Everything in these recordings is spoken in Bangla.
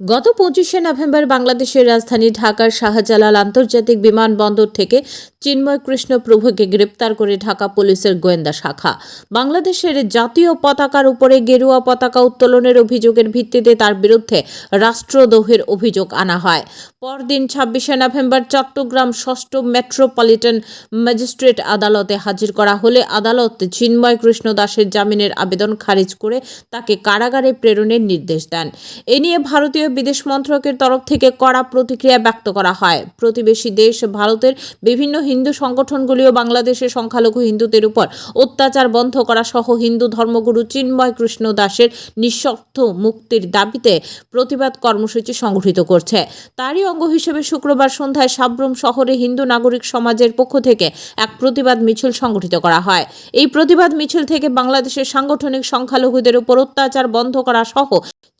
গত পঁচিশে নভেম্বর বাংলাদেশের রাজধানী ঢাকার শাহজালাল আন্তর্জাতিক বিমানবন্দর থেকে চিন্ময় কৃষ্ণ প্রভুকে গ্রেপ্তার করে ঢাকা পুলিশের গোয়েন্দা শাখা। বাংলাদেশের জাতীয় পতাকার উপরে গেরুয়া পতাকা উত্তোলনের অভিযোগের ভিত্তিতে তার বিরুদ্ধে রাষ্ট্রদ্রোহের অভিযোগ আনা হয়। পরদিন ছাব্বিশে নভেম্বর চট্টগ্রাম ষষ্ঠ মেট্রোপলিটন ম্যাজিস্ট্রেট আদালতে হাজির করা হলে আদালত চিন্ময় কৃষ্ণ দাসের জামিনের আবেদন খারিজ করে তাকে কারাগারে প্রেরণের নির্দেশ দেন। এ নিয়ে ভারতীয় বিদেশ মন্ত্রকের তরফ থেকে কড়া প্রতিক্রিয়া ব্যক্ত করা হয়। প্রতিবেশী দেশ ভারতের বিভিন্ন হিন্দু সংগঠনগুলিও বাংলাদেশের সংখ্যালঘু হিন্দুদের উপর অত্যাচার বন্ধ করা সহ হিন্দু ধর্মগুরু চিন্ময় কৃষ্ণ দাসের নিঃশর্ত মুক্তির দাবিতে প্রতিবাদ কর্মসূচি সংগঠিত করছে। তারই অঙ্গ হিসেবে শুক্রবার সন্ধ্যায় সাব্রুম শহরে হিন্দু নাগরিক সমাজের পক্ষ থেকে এক প্রতিবাদ মিছিল সংগঠিত করা হয়। এই প্রতিবাদ মিছিল থেকে বাংলাদেশের সাংগঠনিক সংখ্যালঘুদের উপর অত্যাচার বন্ধ করা সহ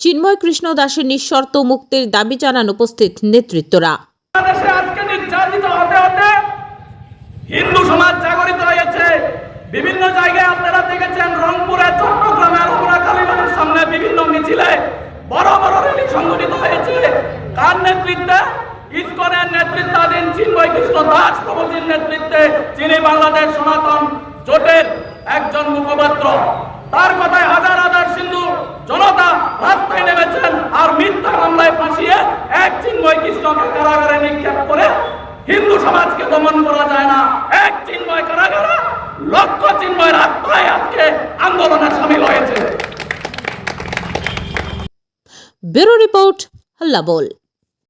চিন্ময় কৃষ্ণ দাসের নিঃশর্ত মুক্তির দাবি জানান উপস্থিত নেতৃত্বরা। হিন্দু সমাজ জাগরিত হয়েছে। বিভিন্ন জায়গায় আপনারা দেখেছেন রংপুরে চট্টগ্রামে সামনে বিভিন্ন মিছিলে বড় বড় র্যালি সংগঠিত হয়েছে। কার নেতৃত্বে? ইসকনের নেতৃত্বাধীন চিন্ময় কৃষ্ণ দাস প্রভুজির নেতৃত্বে, যিনি বাংলাদেশ সনাতন জোটের চিন্ময় কারাগারে নিক্ষেপ করে হিন্দু সমাজকে দমন করা যায় না। এক চিন্ময় কারাগারে লক্ষ চিন্ময় রাস্তায় আজকে আন্দোলনে সামিল হয়েছে। ব্যুরো রিপোর্ট হল্লা বল।